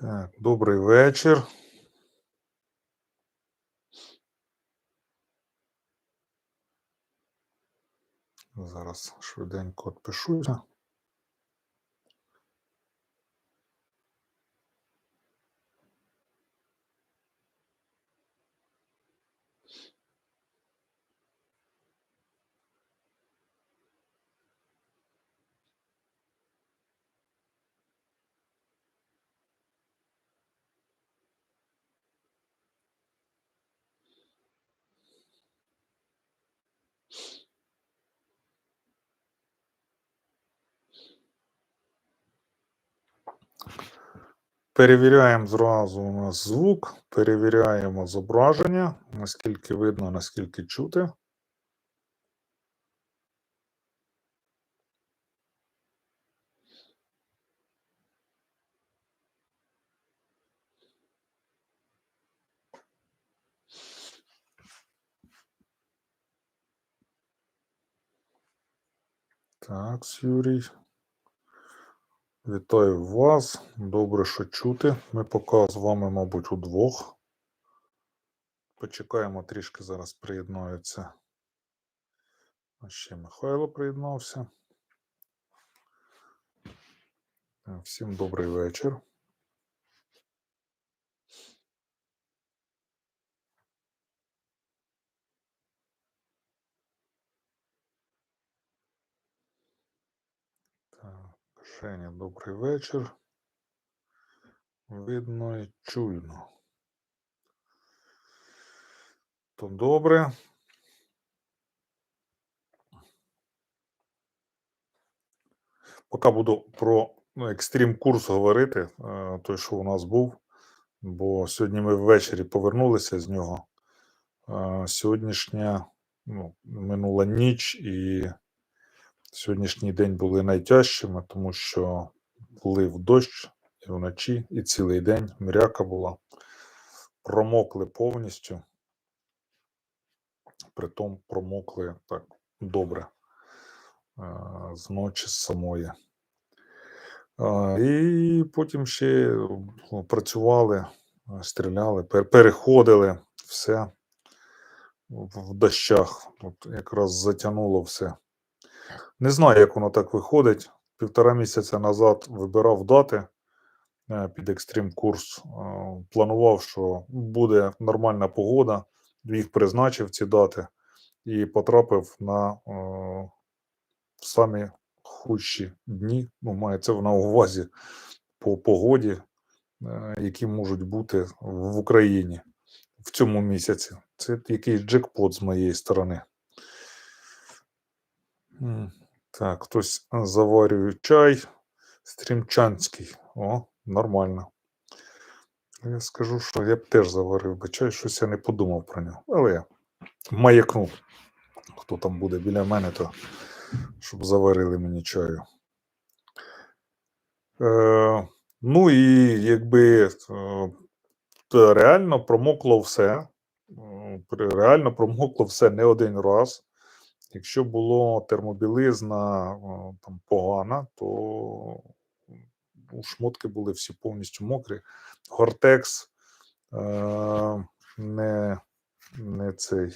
Так, добрий вечір. Зараз швиденько відпишуся. Перевіряємо зразу у нас звук, перевіряємо зображення, наскільки видно, наскільки чути. Так, Юрій. Вітаю вас. Добре, що чути. Ми поки з вами, мабуть, удвох. Почекаємо трішки зараз приєднується. Ще Михайло приєднався. Всім добрий вечір. Так, Женя, добрий вечір. Видно і чуйно. То добре. Поки буду про ну, екстрім курс говорити, е, той, що у нас був, бо сьогодні ми ввечері повернулися з нього. Е, Сьогоднішня ну, минула ніч і сьогоднішній день були найтяжчими, тому що лив дощ і вночі, і цілий день мряка була. Промокли повністю. Притом промокли так добре е, з ночі з самої. І потім ще ну, працювали, е, стріляли, переходили все в дощах. От якраз затягнуло все. Не знаю, як воно так виходить. Півтора місяця назад вибирав дати е, під екстрім курс. е, Планував, що буде нормальна погода, їх призначив ці дати і потрапив на е, самі худші дні. Ну, мається на увазі по погоді, які можуть бути в Україні в цьому місяці. Це якийсь джекпот з моєї сторони. Так, хтось заварює чай. Стрімчанський. О, нормально. Я скажу, що я б теж заварив би чай, щось я не подумав про нього. Але я маякнув. Хто там буде біля мене, то щоб заварили мені чаю. Е, ну і якби е, то реально промокло все. Реально промокло все не один раз. Якщо було термобілизна там погана, то шмотки були всі повністю мокрі. Гортекс е, не, не цей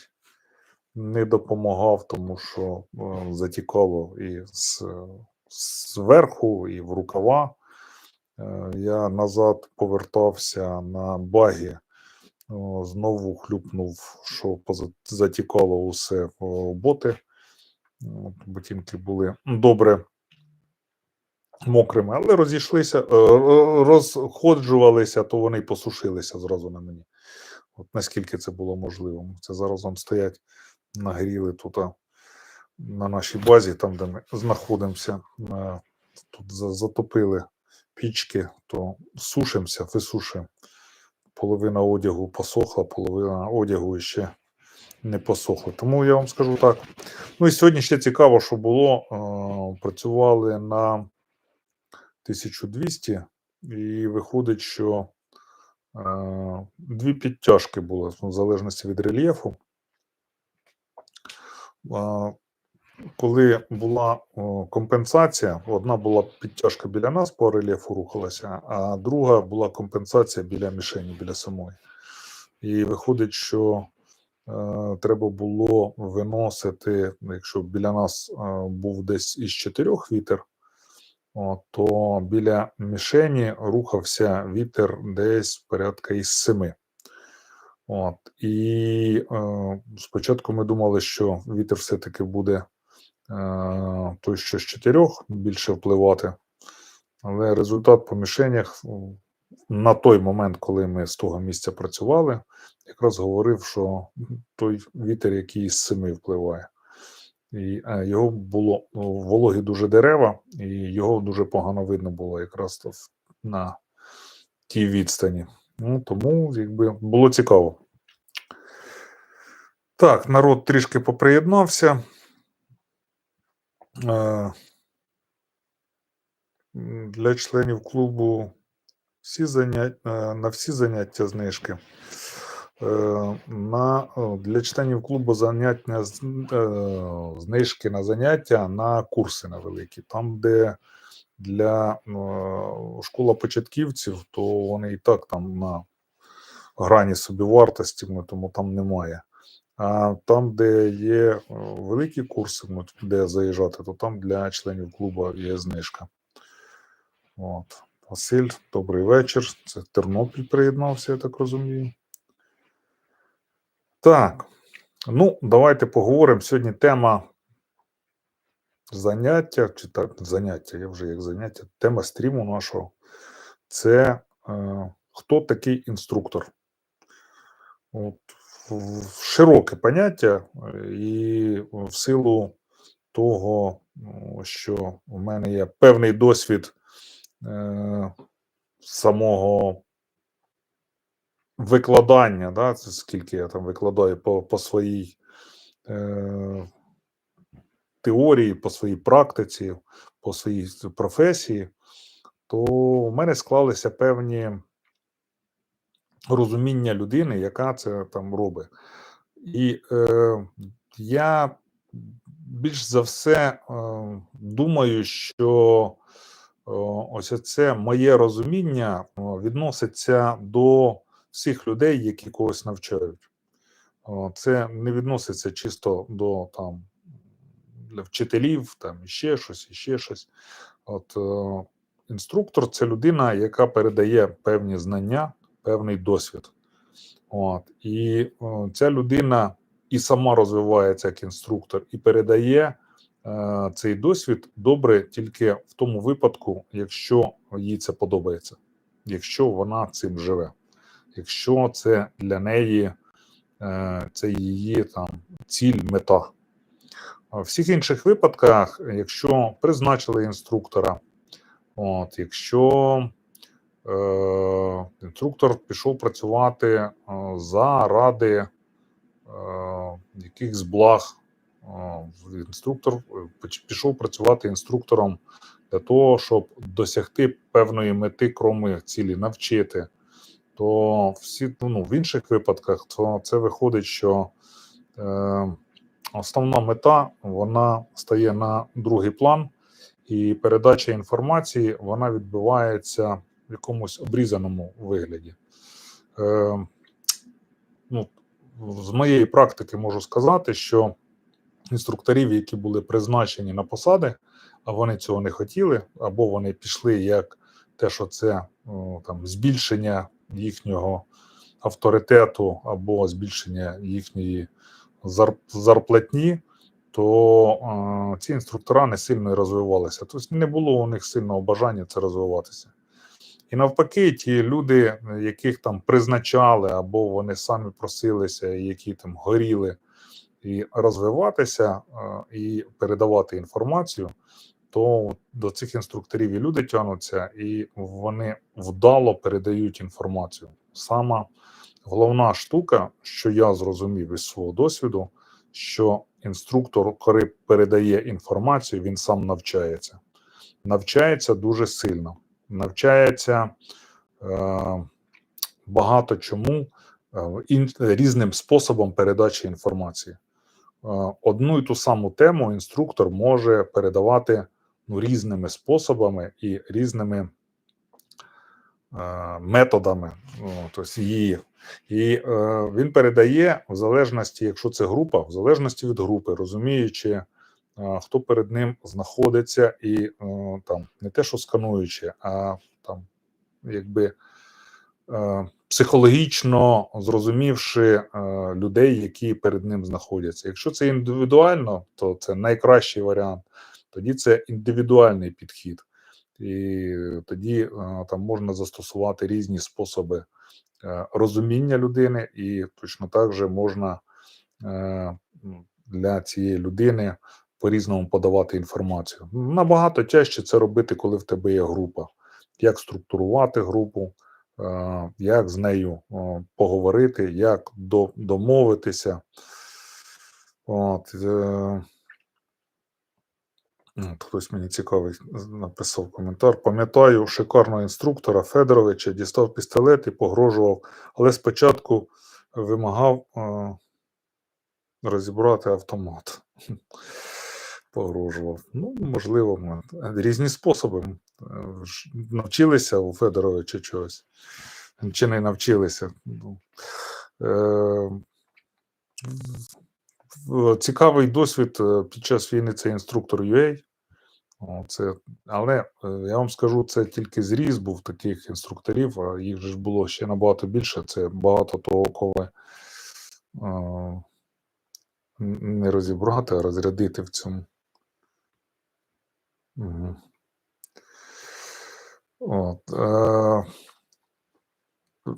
не допомагав, тому що е, затікало і з, зверху, і в рукава. Е, Я назад повертався на багі, знову хлюпнув, що затікало усе в боти. От, Ботинки були добре мокрими, але розійшлися, е, розходжувалися, то вони посушилися зразу на мені. От наскільки це було можливо. Це зараз вам стоять, нагріли тут на нашій базі, там, де ми знаходимося. Тут затопили пічки, то сушимося, висушуємо. Половина одягу посохла, половина одягу ще не посохла. Тому я вам скажу так. Ну і сьогодні ще цікаво, що було. е, Працювали на 1200, і виходить, що е, дві підтяжки було в залежності від рельєфу. Е, коли була компенсація, одна була підтяжка біля нас по рельєфу рухалася, а друга була компенсація біля мішені, біля самої. І виходить, що треба було виносити, якщо біля нас е, був десь із чотирьох вітер, то біля мішені рухався вітер десь порядка із семи. От, і е, спочатку ми думали, що вітер все-таки буде е, той, що з чотирьох більше впливати. Але результат по мішенях на той момент, коли ми з того місця працювали, якраз говорив, що той вітер, який з семи впливає. І е, його було ну, вологі дуже дерева, і його дуже погано видно було якраз на тій відстані. Ну, тому якби було цікаво. Так, народ трішки поприєднався. Е, Для членів клубу всі заняття, на всі заняття знижки. Е, На, для членів клубу заняття е, знижки на заняття на курси на великі. Там, де для е, школа початківців, то вони і так там на грані собівартості, тому там немає. А там, де є е, великі курси, де заїжджати, то там для членів клубу є знижка. От. Василь, добрий вечір. Це Тернопіль приєднався, я так розумію. Так, ну, давайте поговоримо. Сьогодні тема заняття, чи так, заняття, я вже як заняття, тема стріму нашого це е, хто такий інструктор. От, широке поняття, е, і в силу того, ну, що в мене є певний досвід самого викладання, да, це скільки я там викладаю по, по своїй е, теорії, по своїй практиці, по своїй професії, то у мене склалися певні розуміння людини, яка це там робить. І е, я більш за все е, думаю, що е, ось це моє розуміння відноситься до всіх людей, які когось навчають. Це не відноситься чисто до там для вчителів, там іще щось, іще щось. От е, інструктор це людина, яка передає певні знання, певний досвід. От, і ця людина і сама розвивається як інструктор, і передає цей досвід добре тільки в тому випадку, якщо їй це подобається, якщо вона цим живе, якщо це для неї е, це її там ціль, мета. В всіх інших випадках, якщо призначили інструктора, от, якщо е, інструктор пішов працювати е, заради е, якихось благ, е, інструктор е, пішов працювати інструктором для того, щоб досягти певної мети, кроме цілі навчити, то всі ну, в інших випадках то це виходить, що е, основна мета вона стає на другий план, і передача інформації вона відбувається в якомусь обрізаному вигляді. Е, ну, з моєї практики можу сказати, що інструкторів, які були призначені на посади, а вони цього не хотіли, або вони пішли як те, що це там збільшення їхнього авторитету або збільшення їхньої зар- зарплатні, то ці інструктора не сильно розвивалися. Тобто не було у них сильного бажання це розвиватися. І навпаки, ті люди, яких там призначали, або вони самі просилися, які там горіли і розвиватися, е, і передавати інформацію, то до цих інструкторів і люди тягнуться, і вони вдало передають інформацію. Сама головна штука, що я зрозумів із свого досвіду, що інструктор, коли передає інформацію, він сам навчається. Навчається дуже сильно, навчається е, багато чому е, ін, різним способом передачі інформації. Одну і ту саму тему інструктор може передавати ну, різними способами і різними е, методами. Ну, тобто її. І е, він передає в залежності, якщо це група, в залежності від групи, розуміючи, е, хто перед ним знаходиться, і там не те, що скануючи, а там якби психологічно зрозумівши е, людей, які перед ним знаходяться. Якщо це індивідуально, то це найкращий варіант. Тоді це індивідуальний підхід, і тоді е, там можна застосувати різні способи е, розуміння людини, і точно так же можна для цієї людини по-різному подавати інформацію. Набагато тяжче це робити, коли в тебе є група. Як структурувати групу, як з нею е, поговорити, як домовитися. От, е, От, Хтось мені цікавий написав коментар. Пам'ятаю шикарного інструктора Федоровича, дістав пістолет і погрожував, але спочатку вимагав е, розібрати автомат. Погрожував. Ну, можливо, різні способи. Е, Навчилися у Федоровича чогось. Чи не навчилися. Ну, е, Цікавий досвід е, під час війни це інструктор UA. Це, але я вам скажу, це тільки зріз був таких інструкторів, а їх ж було ще набагато більше. Це багато того, е, не розібрати, а розрядити в цьому. Угу. От, е,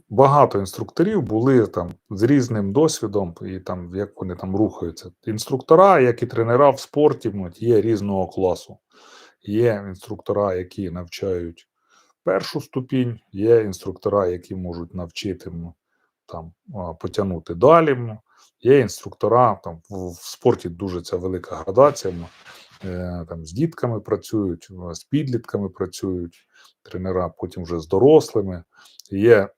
багато інструкторів були там з різним досвідом, і там як вони там рухаються. Інструктора, як і тренера в спорті, є різного класу. Є інструктора, які навчають першу ступінь, є інструктора, які можуть навчити там потягнути далі. Є інструктора там в спорті дуже ця велика градація. Е, Там з дітками працюють, з підлітками працюють, тренера потім вже з дорослими. Є е,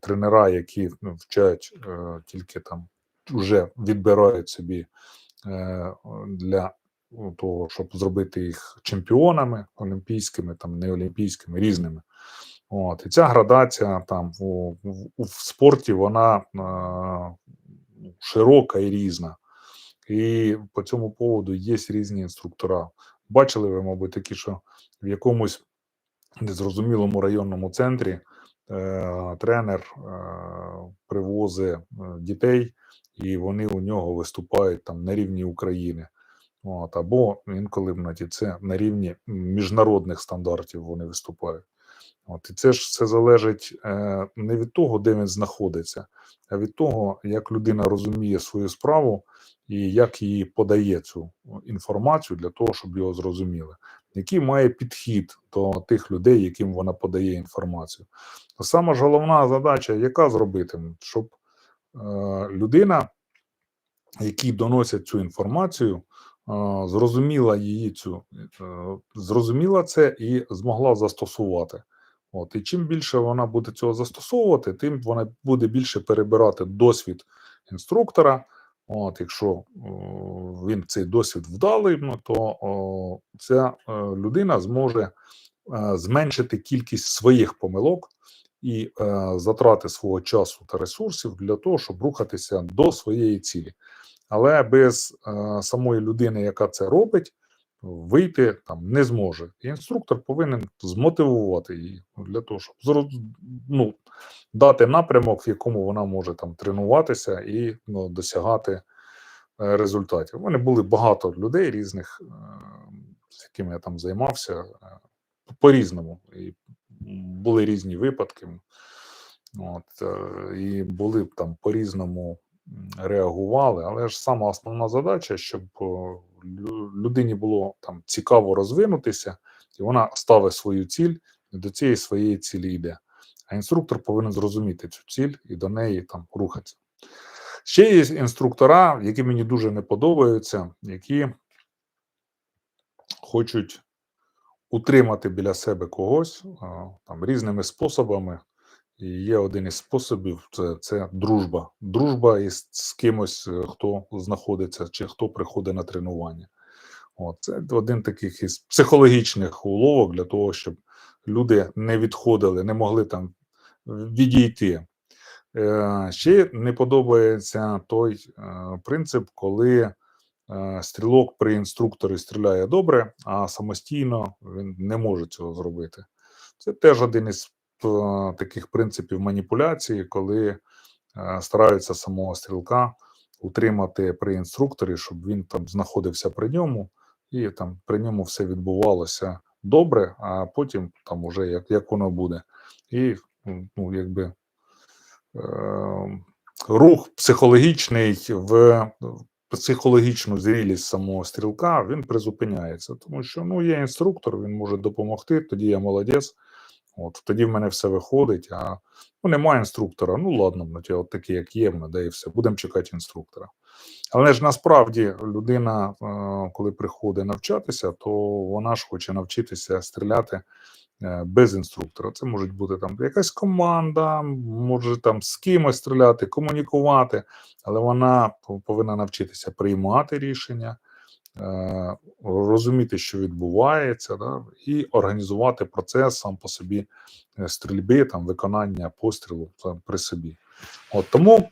тренера, які ну, вчать е, тільки там вже відбирають собі е, для ну, того, щоб зробити їх чемпіонами олімпійськими, там не олімпійськими, різними. От, і ця градація там у, у- в спорті вона е, широка і різна. І по цьому поводу є різні інструктора. Бачили ви, мабуть, такі, що в якомусь незрозумілому районному центрі е, тренер е, привозить е, дітей, і вони у нього виступають там на рівні України. От, або інколи навіть це на рівні міжнародних стандартів вони виступають. От, і це ж все залежить е, не від того, де він знаходиться, а від того, як людина розуміє свою справу і як її подає цю інформацію для того, щоб його зрозуміли, який має підхід до тих людей, яким вона подає інформацію. Саме ж головна задача, яка зробити, щоб е, людина, які доносять цю інформацію, зрозуміла її цю, е, зрозуміла це і змогла застосувати. От, і чим більше вона буде цього застосовувати, тим вона буде більше перебирати досвід інструктора. От, якщо о, він цей досвід вдалий, ну, то о, ця е, людина зможе е, зменшити кількість своїх помилок і е, затрати свого часу та ресурсів для того, щоб рухатися до своєї цілі. Але без е, самої людини, яка це робить, вийти там не зможе. Інструктор повинен змотивувати її для того, щоб ну, дати напрямок, в якому вона може там тренуватися і ну, досягати е, результатів. Мене були багато людей різних, е, з якими я там займався е, по-різному. І були різні випадки. От, е, і були там по-різному реагували, але ж сама основна задача, щоб людині було там цікаво розвинутися, і вона ставить свою ціль, і до цієї своєї цілі йде. А інструктор повинен зрозуміти цю ціль і до неї там рухатися. Ще є інструктора, які мені дуже не подобаються, які хочуть утримати біля себе когось там різними способами, І є один із способів це, це дружба. Дружба із з кимось, е, хто знаходиться чи хто приходить на тренування. От, це один таких із психологічних уловок для того, щоб люди не відходили, не могли там відійти. Е, Ще не подобається той е, принцип, коли стрілок при інструкторі стріляє добре, а самостійно він не може цього зробити. Це теж один із таких принципів маніпуляції, коли е, стараються самого стрілка утримати при інструкторі, щоб він там знаходився при ньому, і там при ньому все відбувалося добре, а потім там уже як, як воно буде. І ну, якби е, рух психологічний в психологічну зрілість самого стрілка він призупиняється, тому що ну є інструктор, він може допомогти, тоді я молодець. От тоді в мене все виходить. А ну немає інструктора. Ну ладно, ну ті от такі, як є, да і все. Будемо чекати інструктора. Але ж насправді людина, е, коли приходить навчатися, то вона ж хоче навчитися стріляти е, без інструктора. Це може бути там якась команда, може там з кимось стріляти, комунікувати, але вона повинна навчитися приймати рішення, розуміти, що відбувається, да, і організувати процес сам по собі е, стрільби, там виконання пострілу там, при собі. От тому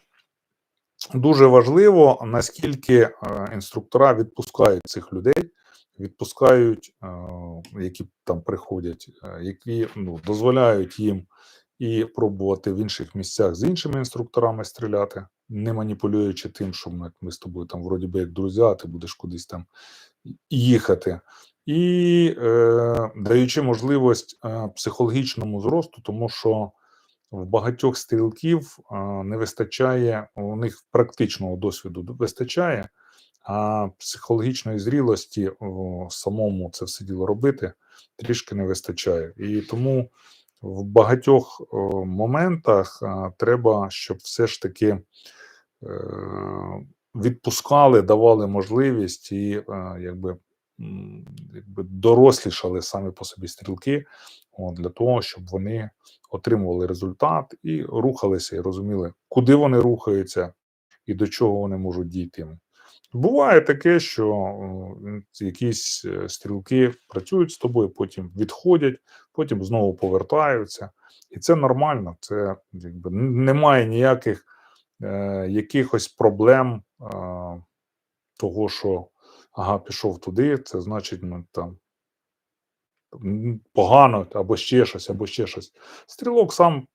дуже важливо, наскільки е, інструктора відпускають цих людей, відпускають, е, які там приходять, е, які ну, дозволяють їм і пробувати в інших місцях з іншими інструкторами стріляти, не маніпулюючи тим, що ми, ми з тобою там вроді би як друзі, а ти будеш кудись там їхати, і е, даючи можливість е, психологічному зросту, тому що в багатьох стрілків а, не вистачає, у них практичного досвіду вистачає, а психологічної зрілості о, самому це все діло робити трішки не вистачає. І тому в багатьох о, моментах а, треба, щоб все ж таки е, відпускали, давали можливість і е, якби, якби дорослішали самі по собі стрілки от, для того, щоб вони отримували результат і рухалися, і розуміли, куди вони рухаються і до чого вони можуть дійти. Буває таке, що е, якісь е, стрілки працюють з тобою, потім відходять, потім знову повертаються. І це нормально, це якби немає ніяких е, якихось проблем того, що ага, пішов туди, це значить, ну там погано, або ще щось, або ще щось. Стрілок сам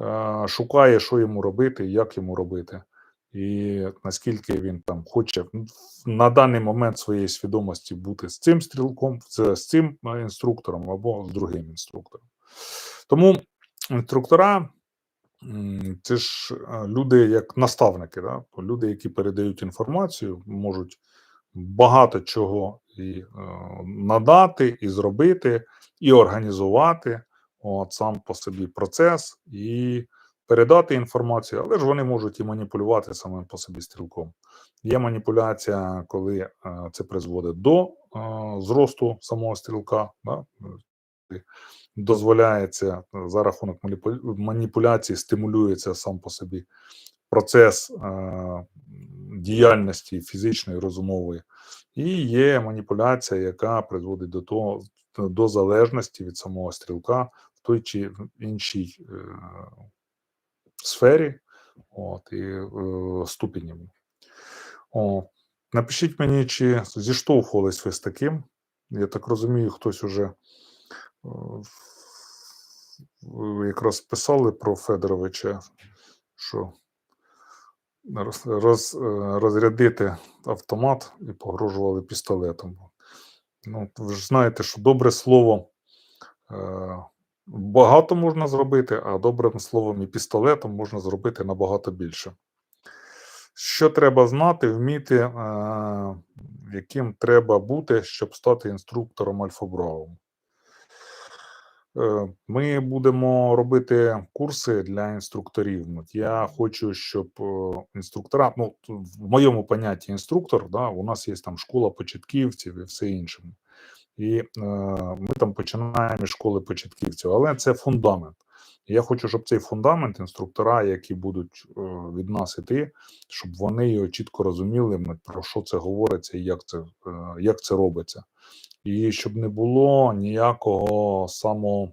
е, шукає, що йому робити, як йому робити, і наскільки він там хоче на даний момент своєї свідомості бути з цим стрілком, з, цим е, інструктором або з другим інструктором. Тому інструктора це ж люди як наставники, да? люди, які передають інформацію, можуть багато чого і е, надати, і зробити, і організувати от, сам по собі процес, і передати інформацію, але ж вони можуть і маніпулювати самим по собі стрілком. Є маніпуляція, коли е, це призводить до е, зросту самого стрілка. Да? Дозволяється е, за рахунок маніпуляції, стимулюється сам по собі процес е, діяльності фізичної, розумової, і є маніпуляція, яка призводить до того до залежності від самого стрілка в той чи іншій е, сфері, от, і е, ступені. Напишіть мені, чи зіштовхувались ви з таким. Я так розумію, хтось уже е, в- якраз писали про Федоровича, що роз, роз, е, розрядити автомат і погрожували пістолетом. Ну, ви ж знаєте, що добре слово е, багато можна зробити, а добрим словом і пістолетом можна зробити набагато більше. Що треба знати, вміти, яким треба бути, щоб стати інструктором Альфа-Браум. Е, Ми будемо робити курси для інструкторів. Я хочу, щоб е, інструктора, ну в моєму понятті інструктор, да, у нас є там школа початківців і все інше. І е, ми там починаємо із школи початківців, але це фундамент. Я хочу, щоб цей фундамент, інструктора, які будуть е, від нас іти, щоб вони його чітко розуміли, про що це говориться і як це, е, як це робиться. І щоб не було ніякого само.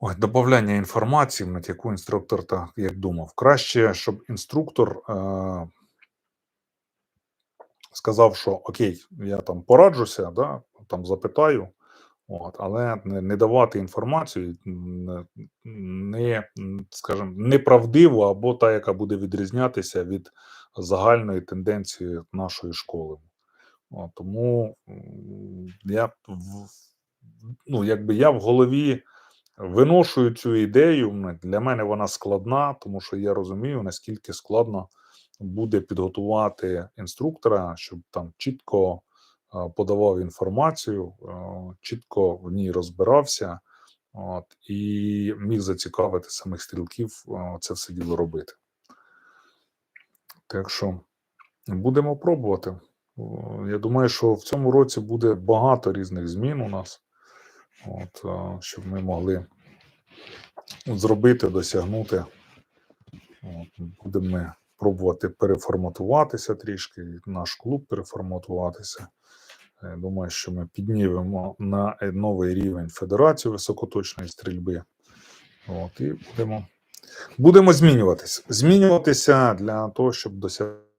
Ой, додавання інформації, на яку інструктор так як думав. Краще, щоб інструктор е, сказав, що окей, я там пораджуся, да, там запитаю, от, але не, не давати інформацію, не, скажімо, неправдиву або та, яка буде відрізнятися від загальної тенденції нашої школи. Тому я ну, якби я в голові виношую цю ідею. Для мене вона складна, тому що я розумію, наскільки складно буде підготувати інструктора, щоб там чітко подавав інформацію, чітко в ній розбирався, от, і міг зацікавити самих стрілків це все діло робити. Так що будемо пробувати. Я думаю, що в цьому році буде багато різних змін у нас, от, щоб ми могли зробити, досягнути. От, будемо ми пробувати переформатуватися трішки, наш клуб переформатуватися. Я думаю, що ми піднімемо на е, новий рівень Федерацію високоточної стрільби. От, і будемо, будемо змінюватися. Змінюватися для того, щоб досягти.